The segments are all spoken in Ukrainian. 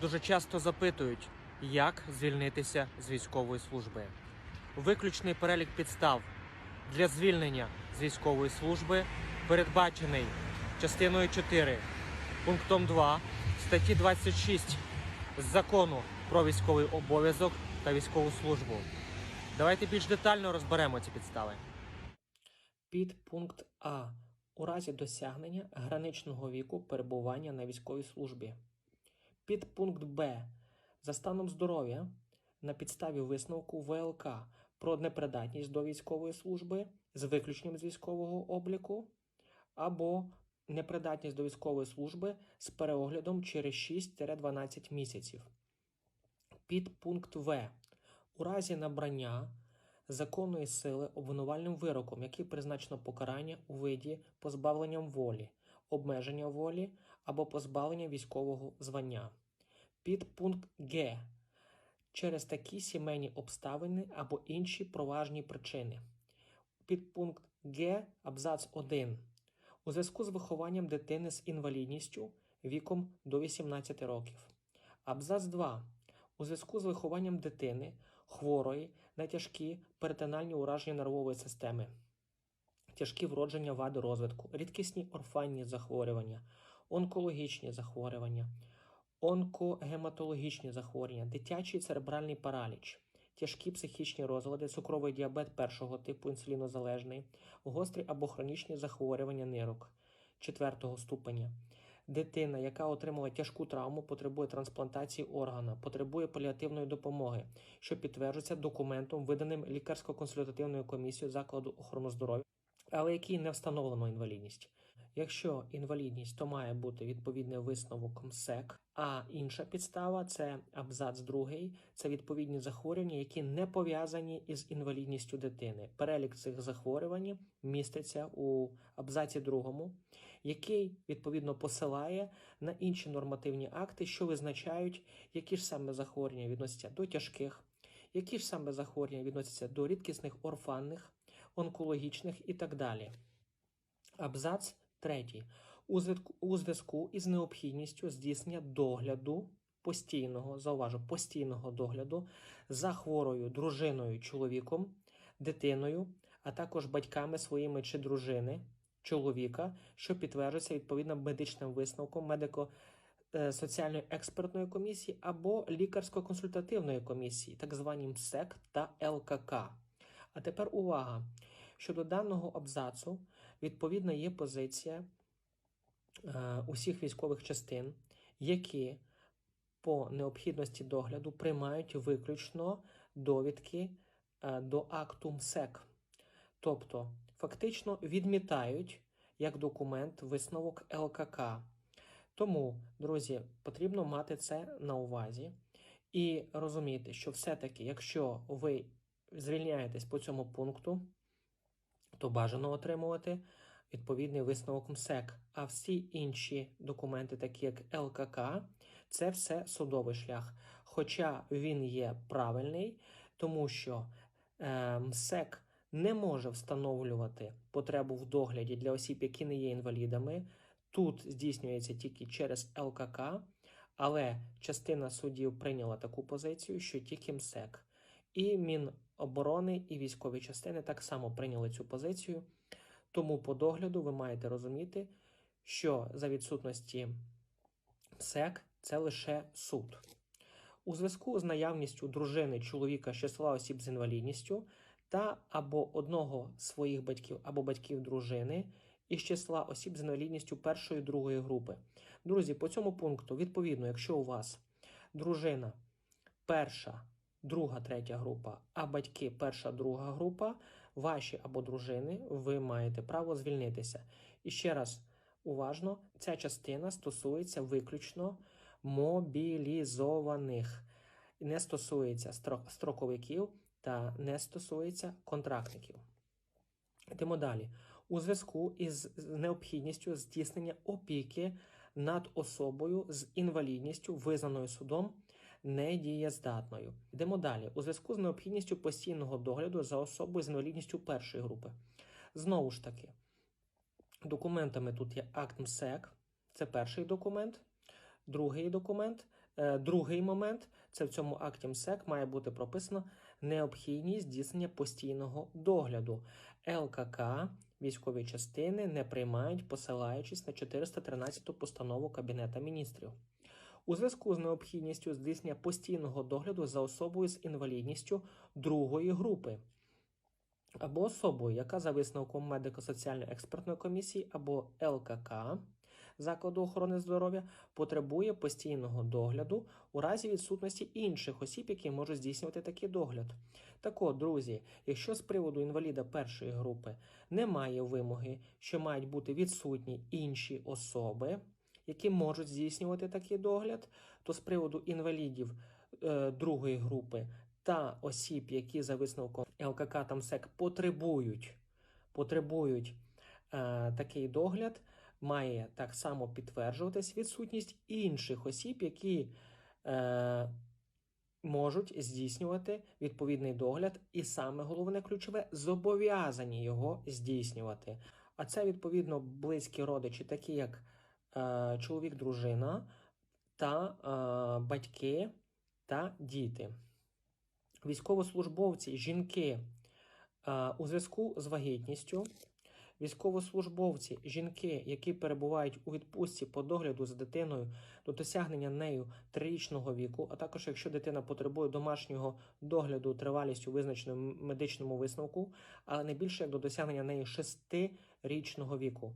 Дуже часто запитують, як звільнитися з військової служби. Виключний перелік підстав для звільнення з військової служби передбачений частиною 4, пунктом 2 статті 26 закону про військовий обов'язок та військову службу. Давайте більш детально розберемо ці підстави. Підпункт А. У разі досягнення граничного віку перебування на військовій службі. Підпункт Б. За станом здоров'я на підставі висновку ВЛК про непридатність до військової служби з виключенням з військового обліку або непридатність до військової служби з переоглядом через 6-12 місяців. Підпункт В. У разі набрання законної сили обвинувальним вироком, який призначено покарання у виді позбавленням волі, обмеження волі або позбавлення військового звання. Підпункт Г. Через такі сімейні обставини або інші проважні причини. Підпункт Г. Абзац 1. У зв'язку з вихованням дитини з інвалідністю віком до 18 років. Абзац 2. У зв'язку з вихованням дитини хворої на тяжкі перитональні ураження нервової системи, тяжкі вродження вади розвитку, рідкісні орфанні захворювання, онкологічні захворювання, онкогематологічні захворювання, дитячий церебральний параліч, тяжкі психічні розлади, цукровий діабет першого типу інсулінозалежний, гострі або хронічні захворювання нирок четвертого ступеня. Дитина, яка отримала тяжку травму, потребує трансплантації органа, потребує паліативної допомоги, що підтверджується документом, виданим лікарсько-консультативною комісією закладу охорони здоров'я, але який не встановлено інвалідність. Якщо інвалідність, то має бути відповідний висновок МСЕК. А інша підстава це абзац другий, це відповідні захворювання, які не пов'язані із інвалідністю дитини. Перелік цих захворювань міститься у абзаці другому, який відповідно посилає на інші нормативні акти, що визначають, які ж саме захворювання відносяться до тяжких, які ж саме захворювання відносяться до рідкісних орфанних, онкологічних і так далі. Абзац третій. У зв'язку, із необхідністю здійснення догляду постійного, зауважу, постійного догляду за хворою дружиною, чоловіком, дитиною, а також батьками своїми чи дружини, чоловіка, що підтверджується відповідним медичним висновком медико е, соціальної експертної комісії або лікарсько-консультативної комісії, так звані МСЕК та ЛКК. А тепер увага! Щодо даного абзацу, відповідна є позиція е, усіх військових частин, які по необхідності догляду приймають виключно довідки е, до акту МСЕК. Тобто, фактично відмітають як документ висновок ЛКК. Тому, друзі, потрібно мати це на увазі і розуміти, що все-таки, якщо ви звільняєтесь по цьому пункту, то бажано отримувати відповідний висновок МСЕК. А всі інші документи, такі як ЛКК, це все судовий шлях. Хоча він є правильний, тому що е, МСЕК не може встановлювати потребу в догляді для осіб, які не є інвалідами. Тут здійснюється тільки через ЛКК, але частина суддів прийняла таку позицію, що тільки МСЕК. І Міноборони і військові частини так само прийняли цю позицію. Тому по догляду ви маєте розуміти, що за відсутності МСЕК це лише суд. У зв'язку з наявністю дружини чоловіка з числа осіб з інвалідністю та або одного з своїх батьків або батьків дружини із числа осіб з інвалідністю першої другої групи. Друзі, по цьому пункту, відповідно, якщо у вас дружина перша, друга, третя група, а батьки перша, друга група, ваші або дружини, ви маєте право звільнитися. І ще раз уважно, ця частина стосується виключно мобілізованих, не стосується стро- строковиків та не стосується контрактників. Йдемо далі. У зв'язку із необхідністю здійснення опіки над особою з інвалідністю, визнаною судом недієздатною. Йдемо далі. У зв'язку з необхідністю постійного догляду за особою з інвалідністю першої групи. Знову ж таки, документами тут є акт МСЕК, це перший документ. Другий документ Е, Другий момент це в цьому акті МСЕК має бути прописано необхідність здійснення постійного догляду. ЛКК військові частини не приймають, посилаючись на 413 постанову Кабінета міністрів. У зв'язку з необхідністю здійснення постійного догляду за особою з інвалідністю другої групи або особою, яка за висновком медико-соціальної експертної комісії або ЛКК закладу охорони здоров'я потребує постійного догляду у разі відсутності інших осіб, які можуть здійснювати такий догляд. Так от, друзі, якщо з приводу інваліда першої групи немає вимоги, що мають бути відсутні інші особи, які можуть здійснювати такий догляд, то з приводу інвалідів е, другої групи та осіб, які за висновком ЛКК та МСЕК потребують, потребують е, такий догляд, має так само підтверджуватись відсутність інших осіб, які е, можуть здійснювати відповідний догляд, і саме головне ключове зобов'язані його здійснювати. А це відповідно близькі родичі, такі як чоловік, дружина та е, батьки та діти. Військовослужбовці, жінки е, у зв'язку з вагітністю, військовослужбовці, жінки, які перебувають у відпустці по догляду за дитиною до досягнення нею трирічного віку, а також якщо дитина потребує домашнього догляду тривалістю визначеною медичному висновку, але не більше як до досягнення нею шестирічного віку.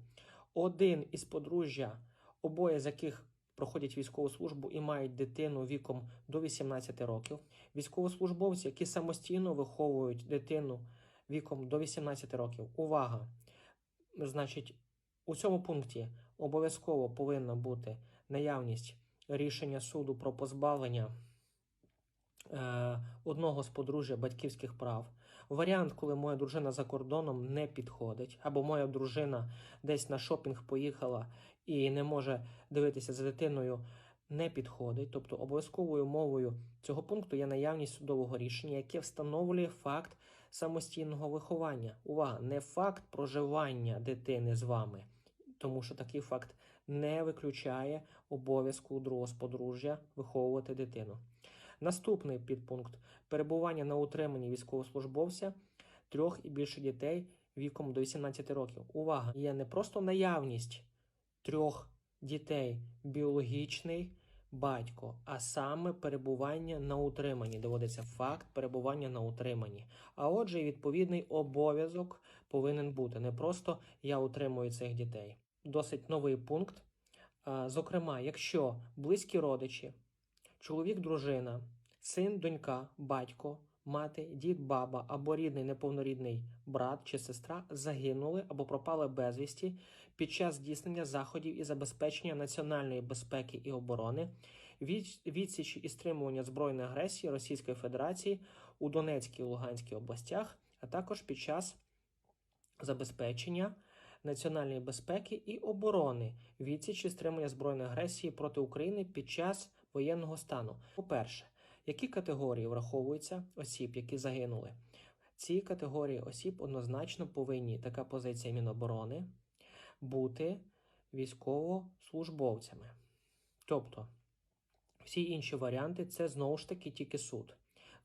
Один із подружжя, обоє з яких проходять військову службу і мають дитину віком до 18 років, військовослужбовці, які самостійно виховують дитину віком до 18 років. Увага! Значить, у цьому пункті обов'язково повинна бути наявність рішення суду про позбавлення е, одного з подружжя батьківських прав. Варіант, коли моя дружина за кордоном не підходить, або моя дружина десь на шопінг поїхала і не може дивитися за дитиною, не підходить. Тобто обов'язковою мовою цього пункту є наявність судового рішення, яке встановлює факт самостійного виховання. Увага, не факт проживання дитини з вами, тому що такий факт не виключає обов'язку другого подружжя виховувати дитину. Наступний підпункт перебування на утриманні військовослужбовця трьох і більше дітей віком до 18 років. Увага! Є не просто наявність трьох дітей, біологічний батько, а саме перебування на утриманні. Доводиться факт перебування на утриманні. А отже, відповідний обов'язок повинен бути. Не просто я утримую цих дітей. Досить новий пункт. Зокрема, якщо близькі родичі, чоловік, дружина, син, донька, батько, мати, дід, баба або рідний неповнорідний брат чи сестра загинули або пропали безвісті під час здійснення заходів і забезпечення національної безпеки і оборони, від- відсічі і стримування збройної агресії Російської Федерації у Донецькій і Луганській областях, а також під час забезпечення національної безпеки і оборони, відсічі і стримування збройної агресії проти України під час воєнного стану. По-перше, які категорії враховуються осіб, які загинули? Ці категорії осіб однозначно повинні така позиція Міноборони бути військовослужбовцями. Тобто, всі інші варіанти це знову ж таки тільки суд.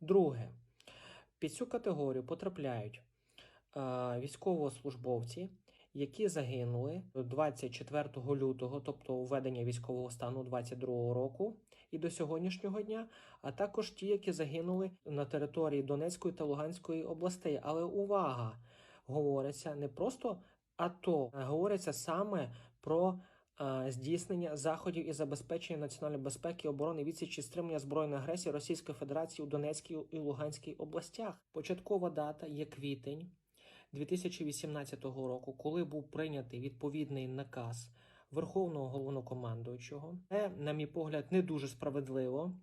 Друге, під цю категорію потрапляють е, військовослужбовці, які загинули 24 лютого, тобто введення військового стану 22 року і до сьогоднішнього дня, а також ті, які загинули на території Донецької та Луганської областей. Але увага! Говориться не просто АТО, а говориться саме про е, здійснення заходів і забезпечення національної безпеки, оборони, відсічі стримання збройної агресії Російської Федерації у Донецькій і Луганській областях. Початкова дата є квітень 2018 року, коли був прийнятий відповідний наказ Верховного головнокомандуючого. Це, на мій погляд, не дуже справедливо.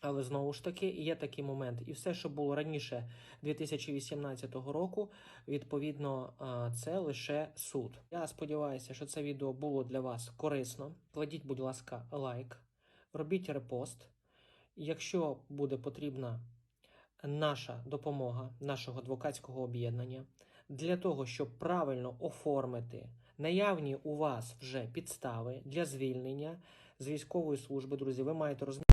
Але знову ж таки є такий момент, і все, що було раніше 2018 року, відповідно, це лише суд. Я сподіваюся, що це відео було для вас корисно. Кладіть, будь ласка, лайк, робіть репост. Якщо буде потрібна наша допомога нашого адвокатського об'єднання для того, щоб правильно оформити наявні у вас вже підстави для звільнення з військової служби, друзі, ви маєте розуміти.